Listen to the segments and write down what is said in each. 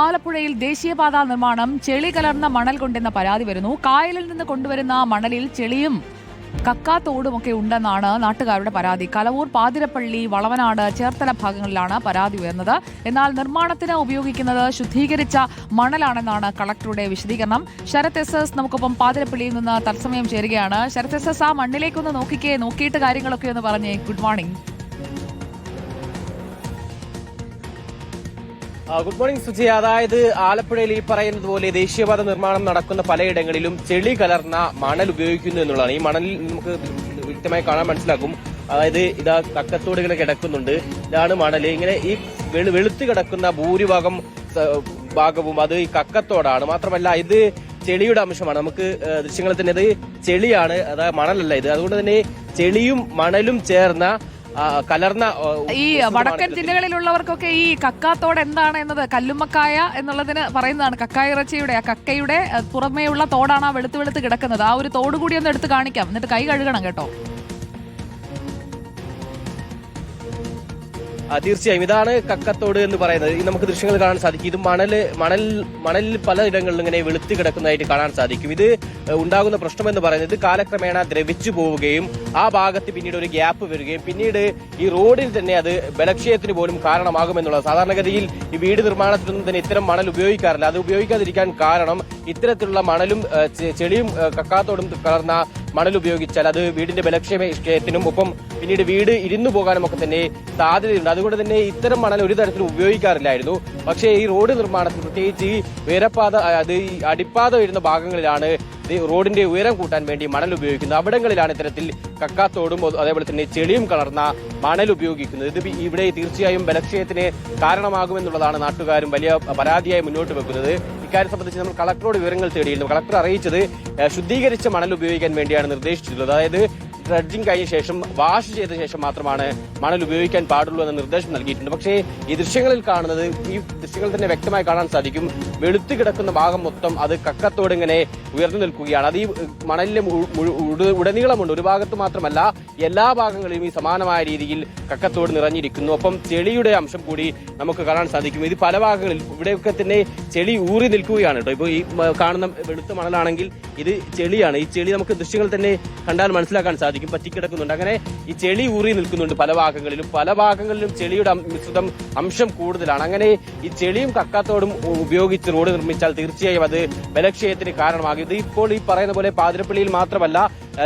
ആലപ്പുഴയിൽ ദേശീയപാതാ നിർമ്മാണം ചെളി കലർന്ന മണൽ കൊണ്ടെന്ന പരാതി വരുന്നു. കായലിൽ നിന്ന് കൊണ്ടുവരുന്ന മണലിൽ ചെളിയും കക്കാത്തോടുമൊക്കെ ഉണ്ടെന്നാണ് നാട്ടുകാരുടെ പരാതി. കലവൂർ പാതിരപ്പള്ളി വളവനാട് ചേർത്തല ഭാഗങ്ങളിലാണ് പരാതി ഉയർന്നത്. എന്നാൽ നിർമ്മാണത്തിന് ഉപയോഗിക്കുന്നത് ശുദ്ധീകരിച്ച മണലാണെന്നാണ് കളക്ടറുടെ വിശദീകരണം. ശരത് എസ് എസ് നമുക്കൊപ്പം പാതിരപ്പള്ളിയിൽ നിന്ന് തത്സമയം ചേരുകയാണ്. ശരത് എസ് എസ് ആ മണ്ണിലേക്കൊന്ന് നോക്കിക്കേ നോക്കിയിട്ട് കാര്യങ്ങളൊക്കെ എന്ന് പറഞ്ഞേ. Good morning. Good morning Suji അതായത് ആലപ്പുഴയിൽ ഈ പറയുന്നത് പോലെ ദേശീയപാത നിർമ്മാണം നടക്കുന്ന പലയിടങ്ങളിലും ചെളി കലർന്ന മണൽ ഉപയോഗിക്കുന്നു എന്നുള്ളതാണ്. ഈ മണലിൽ നമുക്ക് വ്യക്തമായി കാണാൻ മനസ്സിലാക്കും അതായത് ഇതാ കക്കത്തോട് ഇങ്ങനെ കിടക്കുന്നുണ്ട്. ഇതാണ് മണൽ ഇങ്ങനെ ഈ വെളു- വെളുത്ത് കിടക്കുന്ന ഭൂരിഭാഗം ഭാഗവും അത് ഈ കക്കത്തോടാണ്. മാത്രമല്ല ഇത് ചെളിയുടെ അംശമാണ്. നമുക്ക് ദൃശ്യങ്ങളിൽ തന്നെ ഇത് ചെളിയാണ്. അതായത് മണലല്ല ഇത്. അതുകൊണ്ട് തന്നെ ചെളിയും മണലും ചേർന്ന കലർന്ന ഈ വടക്കൻ ജില്ലകളിലുള്ളവർക്കൊക്കെ ഈ കക്കാത്തോട് എന്താണ് എന്നത്? കല്ലുമ്മക്കായ എന്നുള്ളതിന് പറയുന്നതാണ് കക്കായ ഇറച്ചിയുടെ ആ കക്കയുടെ പുറമേയുള്ള തോടാണ് ആ വെളുത്ത് വെളുത്ത് കിടക്കുന്നത്. ആ ഒരു തോട് കൂടി ഒന്ന് എടുത്ത് കാണിക്കാം. എന്നിട്ട് കൈ കഴുകണം കേട്ടോ. തീർച്ചയായും. ഇതാണ് കക്കത്തോട് എന്ന് പറയുന്നത്. നമുക്ക് ദൃശ്യങ്ങൾ കാണാൻ സാധിക്കും. ഇത് മണൽ മണൽ മണലിൽ പലയിടങ്ങളിലും ഇങ്ങനെ വെളുത്ത് കിടക്കുന്നതായിട്ട് കാണാൻ സാധിക്കും. ഇത് ഉണ്ടാകുന്ന പ്രശ്നം എന്ന് പറയുന്നത് കാലക്രമേണ ദ്രവിച്ചു പോവുകയും ആ ഭാഗത്ത് പിന്നീട് ഒരു ഗ്യാപ്പ് വരികയും പിന്നീട് ഈ റോഡിൽ തന്നെ അത് ബലക്ഷയത്തിന് പോലും കാരണമാകുമെന്നുള്ളത് സാധാരണഗതിയിൽ ഈ വീട് നിർമ്മാണത്തിനൊന്നും തന്നെ ഇത്തരം മണൽ ഉപയോഗിക്കാറില്ല. അത് ഉപയോഗിക്കാതിരിക്കാൻ കാരണം ഇത്തരത്തിലുള്ള മണലും ചെളിയും കക്കാത്തോടും കലർന്ന മണൽ ഉപയോഗിച്ചാൽ അത് വീടിന്റെ ബലക്ഷയത്തിനും ഒപ്പം പിന്നീട് വീട് ഇരുന്നു പോകാനും ഒക്കെ തന്നെ സാധ്യതയുണ്ട്. അതുകൊണ്ട് തന്നെ ഇത്തരം മണൽ ഒരു തരത്തിലും ഉപയോഗിക്കാറില്ലായിരുന്നു. പക്ഷേ ഈ റോഡ് നിർമ്മാണത്തിൽ പ്രത്യേകിച്ച് ഈ ഉയരപ്പാത അത് ഈ അടിപ്പാത വരുന്ന ഭാഗങ്ങളിലാണ് റോഡിന്റെ ഉയരം കൂട്ടാൻ വേണ്ടി മണൽ ഉപയോഗിക്കുന്നത്. അവിടങ്ങളിലാണ് ഇത്തരത്തിൽ കക്കാത്തോടും അതേപോലെ തന്നെ ചെളിയും കലർന്ന മണൽ ഉപയോഗിക്കുന്നത്. ഇത് ഇവിടെ തീർച്ചയായും ബലക്ഷയത്തിന് കാരണമാകുമെന്നുള്ളതാണ് നാട്ടുകാരും വലിയ പരാതിയായി മുന്നോട്ട് വെക്കുന്നത്. ഇക്കാര്യം സംബന്ധിച്ച് നമ്മൾ കളക്ടറോട് വിവരങ്ങൾ തേടിയിരുന്നു. കളക്ടർ അറിയിച്ചത് ശുദ്ധീകരിച്ച മണൽ ഉപയോഗിക്കാൻ വേണ്ടിയാണ് നിർദ്ദേശിച്ചിട്ടുള്ളത്. അതായത് ഡ്രഡ്ജിംഗ് കഴിഞ്ഞ ശേഷം വാഷ് ചെയ്ത ശേഷം മാത്രമാണ് മണൽ ഉപയോഗിക്കാൻ പാടുള്ളൂ എന്ന നിർദ്ദേശം നൽകിയിട്ടുണ്ട്. പക്ഷേ ഈ ദൃശ്യങ്ങളിൽ കാണുന്നത് ഈ ദൃശ്യങ്ങൾ തന്നെ വ്യക്തമായി കാണാൻ സാധിക്കും. വെളുത്തു കിടക്കുന്ന ഭാഗം മൊത്തം അത് കക്കത്തോട് ഇങ്ങനെ ഉയർന്നു നിൽക്കുകയാണ്. അത് ഈ മണലിലെ ഉടനീളമുണ്ട്. ഒരു ഭാഗത്ത് മാത്രമല്ല എല്ലാ ഭാഗങ്ങളിലും ഈ സമാനമായ രീതിയിൽ കക്കത്തോട് നിറഞ്ഞിരിക്കുന്നു. ഒപ്പം ചെളിയുടെ അംശം കൂടി നമുക്ക് കാണാൻ സാധിക്കും. ഇത് പല ഭാഗങ്ങളിൽ ഇവിടെയൊക്കെ തന്നെ ചെളി ഊറി നിൽക്കുകയാണ് കേട്ടോ. ഇപ്പോൾ ഈ കാണുന്ന വെളുത്ത മണലാണെങ്കിൽ ഇത് ചെളിയാണ്. ഈ ചെളി നമുക്ക് ദൃശ്യങ്ങൾ തന്നെ കണ്ടാൽ മനസ്സിലാക്കാൻ സാധിക്കും. പറ്റിക്കിടക്കുന്നുണ്ട് അങ്ങനെ ഈ ചെളി ഊറി നിൽക്കുന്നുണ്ട് പല ഭാഗങ്ങളിലും. പല ഭാഗങ്ങളിലും ചെളിയുടെ മിശ്രിതം അംശം കൂടുതലാണ്. അങ്ങനെ ഈ ചെളിയും കക്കാത്തോടും ഉപയോഗിച്ച് റോഡ് നിർമ്മിച്ചാൽ തീർച്ചയായും അത് ബലക്ഷയത്തിന് കാരണമാകും. ഇത് ഇപ്പോൾ ഈ പറയുന്ന പോലെ പാതിരപ്പള്ളിയിൽ മാത്രമല്ല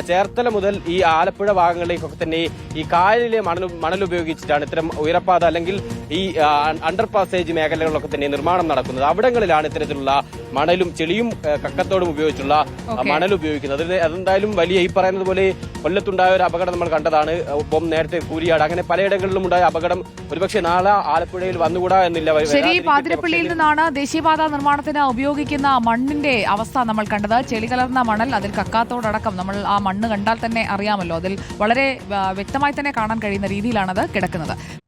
ചേർത്തല മുതൽ ഈ ആലപ്പുഴ ഭാഗങ്ങളിലേക്കൊക്കെ തന്നെ ഈ കായലിലെ മണൽ മണൽ ഉപയോഗിച്ചിട്ടാണ് ഇത്തരം ഉയരപ്പാത അല്ലെങ്കിൽ ഈ അണ്ടർ പാസേജ് മേഖലകളിലൊക്കെ തന്നെ നിർമ്മാണം നടക്കുന്നത്. അവിടങ്ങളിലാണ് ഇത്തരത്തിലുള്ള മണലും ചെളിയും കക്കത്തോടും ഉപയോഗിച്ചുള്ള മണൽ ഉപയോഗിക്കുന്നത്. അതിന് അതെന്തായാലും വലിയ ഈ പറയുന്നത് പോലെ കൊല്ലത്തുണ്ടായ ഒരു അപകടം നമ്മൾ കണ്ടതാണ്. ഒപ്പം നേരത്തെ കൂരിയാട് അങ്ങനെ പലയിടങ്ങളിലും ഉണ്ടായ അപകടം ഒരുപക്ഷെ നാളെ ആലപ്പുഴയിൽ വന്നുകൂടാ എന്നില്ല. ശരി പാതിരപ്പള്ളിയിൽ നിന്നാണ് ദേശീയപാത നിർമ്മാണത്തിന് ഉപയോഗിക്കുന്ന മണ്ണിന്റെ അവസ്ഥ നമ്മൾ കണ്ടത്. ചെളി കലർന്ന മണൽ അതിൽ കക്കാത്തോടടക്കം നമ്മൾ ആ മണ്ണ് കണ്ടാൽ തന്നെ അറിയാമല്ലോ. അതിൽ വളരെ വ്യക്തമായി തന്നെ കാണാൻ കഴിയുന്ന രീതിയിലാണത് കിടക്കുന്നത്.